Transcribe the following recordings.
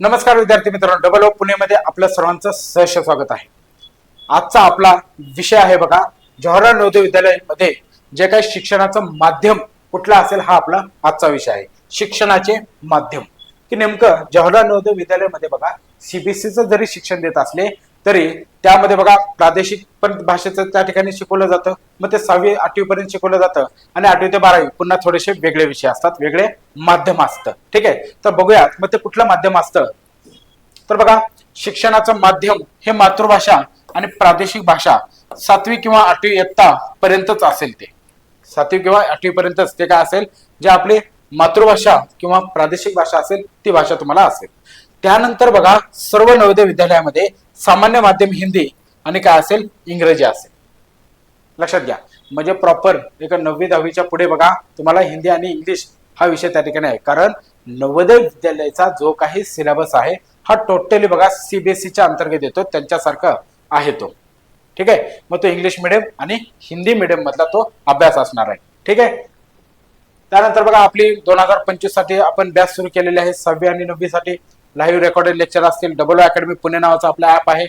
नमस्कार विद्यार्थी मित्रांनो. डबल ओ पुणेमध्ये आपलं सर्वांचं सहर्ष स्वागत आहे. आजचा आपला विषय आहे बघा जवाहरलाल नवोदय विद्यालयामध्ये जे काही शिक्षणाचं माध्यम कुठला असेल हा आपला आजचा विषय आहे. शिक्षणाचे माध्यम. की नेमकं जवाहरलाल नवोदय विद्यालयामध्ये बघा सीबीएसईचं जरी शिक्षण देत असले तरी त्यामध्ये बघा प्रादेशिक पण भाषेचं त्या ठिकाणी शिकवलं जातं. मग ते सहावी आठवी पर्यंत शिकवलं जातं. आणि आठवी ते बारावी पुन्हा थोडेसे वेगळे विषय असतात वेगळे माध्यम असतं. ठीक आहे? तर बघूयात मग ते कुठलं माध्यम असतं? तर बघा शिक्षणाचं माध्यम हे मातृभाषा आणि प्रादेशिक भाषा सातवी किंवा आठवी इयत्ता पर्यंतच असेल ते. सातवी किंवा आठवी पर्यंतच ते काय असेल? जे आपली मातृभाषा किंवा प्रादेशिक भाषा असेल ती भाषा तुम्हाला असेल. त्यानंतर बघा सर्व नवोदय विद्यालयामध्ये सामान्य माध्यम हिंदी आणि काय असेल इंग्रजी असेल. लक्षात घ्या. म्हणजे प्रॉपर एका नववी दहावीच्या पुढे बघा तुम्हाला हिंदी आणि इंग्लिश हा विषय त्या ठिकाणी आहे. कारण नवोदय विद्यालयाचा जो काही सिलेबस आहे हा टोटली बघा सीबीएसईच्या अंतर्गत येतो त्यांच्यासारखा आहे तो. ठीक आहे? मग तो इंग्लिश मिडियम आणि हिंदी मिडियम मधला तो अभ्यास असणार आहे. ठीक आहे? त्यानंतर बघा आपली दोन हजार पंचवीससाठी आपण बॅच सुरू केलेली आहे. सहावी आणि नववी साठी लाईव्ह रेकॉर्डेड लेक्चर असतील. डबल अकॅडमी पुणे नावाचं आपलं ऍप आहे.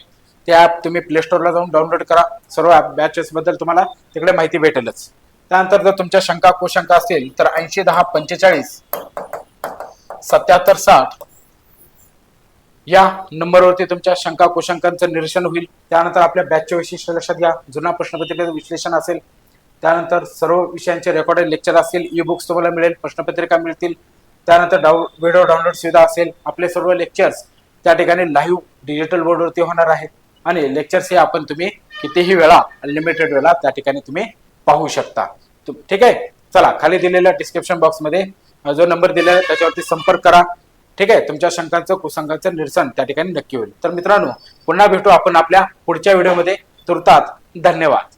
ते ऍप तुम्ही प्ले स्टोअरला जाऊन डाउनलोड करा. सर्व बॅचेस बद्दल तुम्हाला तिकडे माहिती भेटेलच. त्यानंतर जर तुमच्या शंका कुशंका असतील तर ऐंशी दहा पंचेचाळीस सत्याहत्तर साठ या नंबरवरती तुमच्या शंका कुशंकांचं निरीक्षण होईल. त्यानंतर आपल्या बॅचचे वैशिष्ट्य लक्षात घ्या. जुना प्रश्नपत्रिकेचं विश्लेषण असेल त्यानंतर सर्व विषयांचे रेकॉर्डेड लेक्चर असतील ई बुक्स तुम्हाला मिळेल प्रश्नपत्रिका मिळतील. त्यानंतर डाऊ व्हिडिओ डाउनलोड सुविधा असेल. आपले सर्व लेक्चर्स त्या ठिकाणी लाईव्ह डिजिटल बोर्डवरती होणार आहेत. आणि लेक्चर्स हे आपण तुम्ही कितीही वेळा अनलिमिटेड वेळा त्या ठिकाणी तुम्ही पाहू शकता. ठीक आहे? चला खाली दिलेल्या डिस्क्रिप्शन बॉक्समध्ये जो नंबर दिलेला आहे त्याच्यावरती संपर्क करा. ठीक आहे? तुमच्या शंकांचं कुसंकांचं निरसन त्या ठिकाणी नक्की होईल. तर मित्रांनो पुन्हा भेटू आपण आपल्या पुढच्या व्हिडिओमध्ये तुर्तात धन्यवाद.